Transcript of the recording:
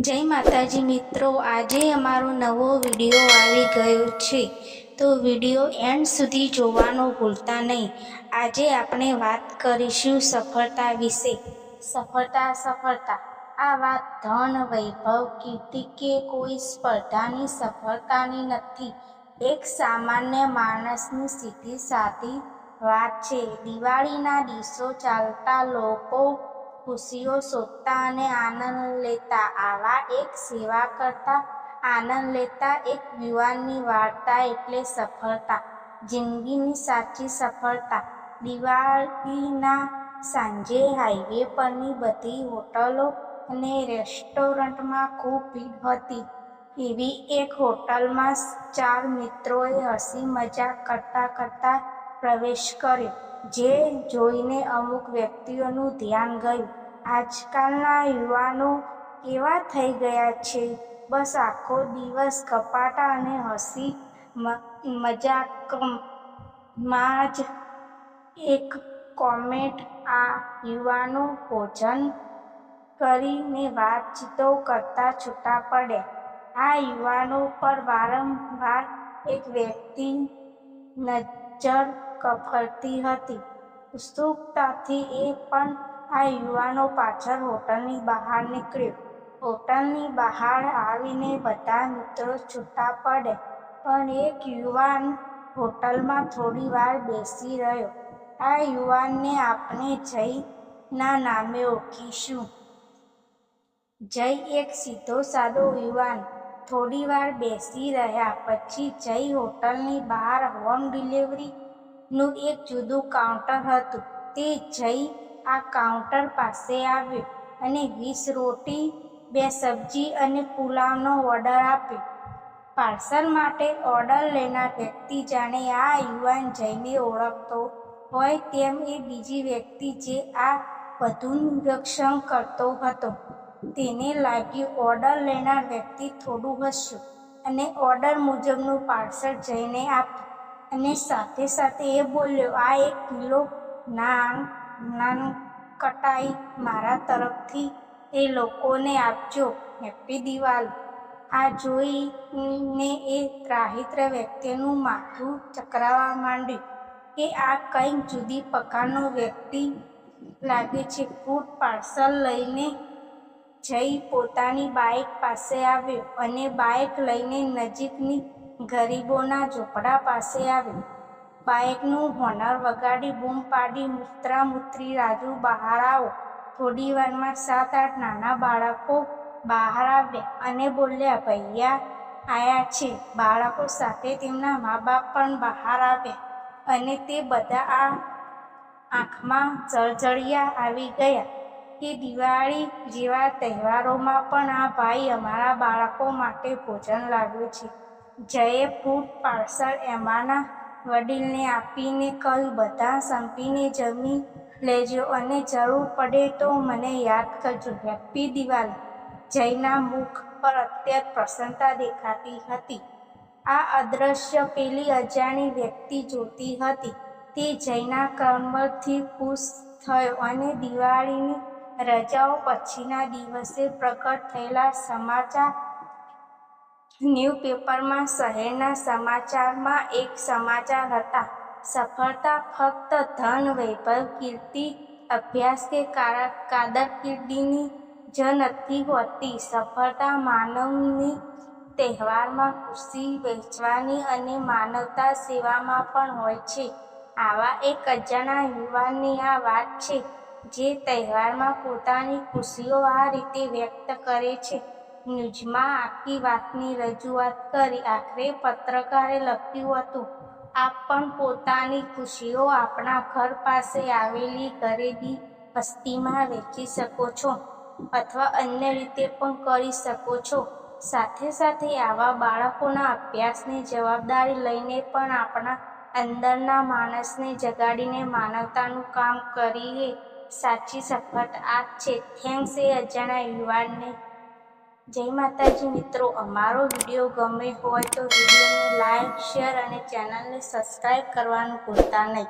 જય માતાજી મિત્રો, આજે અમારો નવો વીડિયો આવી ગયો છે. તો વીડિયો એન્ડ સુધી જોવાનું ભૂલતા નહીં. આજે આપણે વાત કરીશું સફળતા વિશે. સફળતા સફળતા. આ વાત ધન, વૈભવ, કીર્તિ કે કોઈ સ્પર્ધાની સફળતાની નથી. એક સામાન્ય માણસની સીધી સાધી વાત છે. દિવાળીના દિવસો ચાલતા લોકો ખુશીઓ શોધતા અને આનંદ લેતા. આવા એક સેવા કરતા, આનંદ લેતા એક યુવાનની વાર્તા એટલે સફળતા. જિંદગીની સાચી સફળતા. દિવાળીના સાંજે હાઈવે પરની બધી હોટલો અને રેસ્ટોરન્ટમાં ખૂબ ભીડ હતી. એવી એક હોટલમાં ચાર મિત્રોએ હસી મજાક કરતા કરતા પ્રવેશ કર્યો. જે જોઈને અમુક વ્યક્તિઓનું ધ્યાન ગયું. આજકાલના યુવાનો કેવા થઈ ગયા છે? બસ આખો દિવસ કપાટા અને હસી મજાકમાં જ એક કોમેન્ટ આ યુવાનો ભોજન કરીને વાતચીતો કરતા છૂટા પડ્યા. આ યુવાનો પર વારંવાર એક વ્યક્તિ નજર ફરતી હતી. ઉત્સુકતાથી એ પણ આ યુવાનો પાછળ હોટલની બહાર નીકળ્યો. હોટલની બહાર આવીને બધા મિત્રો છૂટા પડે, પણ એક યુવાન હોટલમાં થોડી વાર બેસી રહ્યો. આ યુવાનને આપણે જયના નામે ઓળખીશું. જય એક સીધો સાદો યુવાન. થોડી વાર બેસી રહ્યા, પછી જય હોટલની બહાર હોમ ડિલિવરીનું એક જુદું કાઉન્ટર હતું. તે જઈ આ કાઉન્ટર પાસે આવ્યો અને વીસ રોટી, બે સબ્જી અને પુલાવનો ઓર્ડર આપ્યો. પાર્સલ માટે ઓર્ડર લેનાર વ્યક્તિ જાણે આ યુવાન જઈને ઓળખતો હોય તેમ એ બીજી વ્યક્તિ જે આ બધું નિરીક્ષણ કરતો હતો. તેને લાગ્યું ઓર્ડર લેનાર વ્યક્તિ થોડું હસ્યું અને ઓર્ડર મુજબનું પાર્સલ જઈને આપ્યું. અને સાથે સાથે એ બોલ્યો, આ એક કિલો નાન નાન કટાઈ મારા તરફથી એ લોકોને આપજો, હેપ્પી દિવાળી. આ જોઈને એ ત્રાહિત્ર વ્યક્તિનું માથું ચકરાવા માંડ્યું. કે આ કંઈક જુદી પ્રકારનો વ્યક્તિ લાગે છે ફૂડ પાર્સલ લઈને જઈ પોતાની બાઇક પાસે આવ્યો અને બાઇક લઈને નજીકની ગરીબોના ઝૂંપડા પાસે આવી. બાઇકનું હોનર વગાડી બૂમ પાડી મૂત્રા મૂત્રી રાજુ બહાર આવો. થોડી વારમાં સાત આઠ નાના બાળકો બહાર આવ્યા અને બોલ્યા, ભૈયા, આયા છે. બાળકો સાથે તેમના મા બાપ પણ બહાર આવ્યા અને તે બધા આ આંખમાં જળજળિયા આવી ગયા કે દિવાળી જેવા તહેવારોમાં પણ આ ભાઈ અમારા બાળકો માટે ભોજન લાવ્યું છે. જયે ફૂડ પાર્સલ એમાંના વડીલને આપીને કહ્યું બધા સંપીને જમી લેજો અને જરૂર પડે તો મને યાદ કરજો. હેપી દિવાળી. જયના મુખ પર અત્યંત પ્રસન્નતા દેખાતી હતી. આ અદૃશ્ય પેલી અજાણી વ્યક્તિ જોતી હતી. તે જયના કર્મથી ખુશ થયો અને દિવાળીની રજાઓ પછીના દિવસે પ્રગટ થયેલા સમાચાર ન્યૂપેપરમાં શહેરના સમાચારમાં એક સમાચાર હતા. સફળતા ફક્ત ધન વૈભવ કીર્તિ, અભ્યાસ કે કાદરકિર્દીની જ નથી હોતી. સફળતા માનવની તહેવારમાં ખુશી વહેંચવાની અને માનવતા સેવામાં પણ હોય છે. આવા એક અજાણા યુવાનની આ વાત છે, જે તહેવારમાં પોતાની ખુશીઓ આ રીતે વ્યક્ત કરે છે. ન્યૂઝમાં આખી વાતની રજૂઆત કરી. આખરે પત્રકારે લખ્યું હતું, આપ પણ પોતાની ખુશીઓ આપણા ઘર પાસે આવેલી ગરીબી વસ્તીમાં વેચી શકો છો અથવા અન્ય રીતે પણ કરી શકો છો. સાથે સાથે આવા બાળકોના અભ્યાસની જવાબદારી લઈને પણ આપણા અંદરના માણસને જગાડીને માનવતાનું કામ કરીએ. સાચી સફળતા આ છે. થેન્ક્સ એ અજાણા યુવાનને જય માતાજી મિત્રો, અમારો વીડિયો ગમે હોય તો વિડીયોને લાઈક, શેર અને ચેનલને સબસ્ક્રાઈબ કરવાનું ભૂલતા નહીં.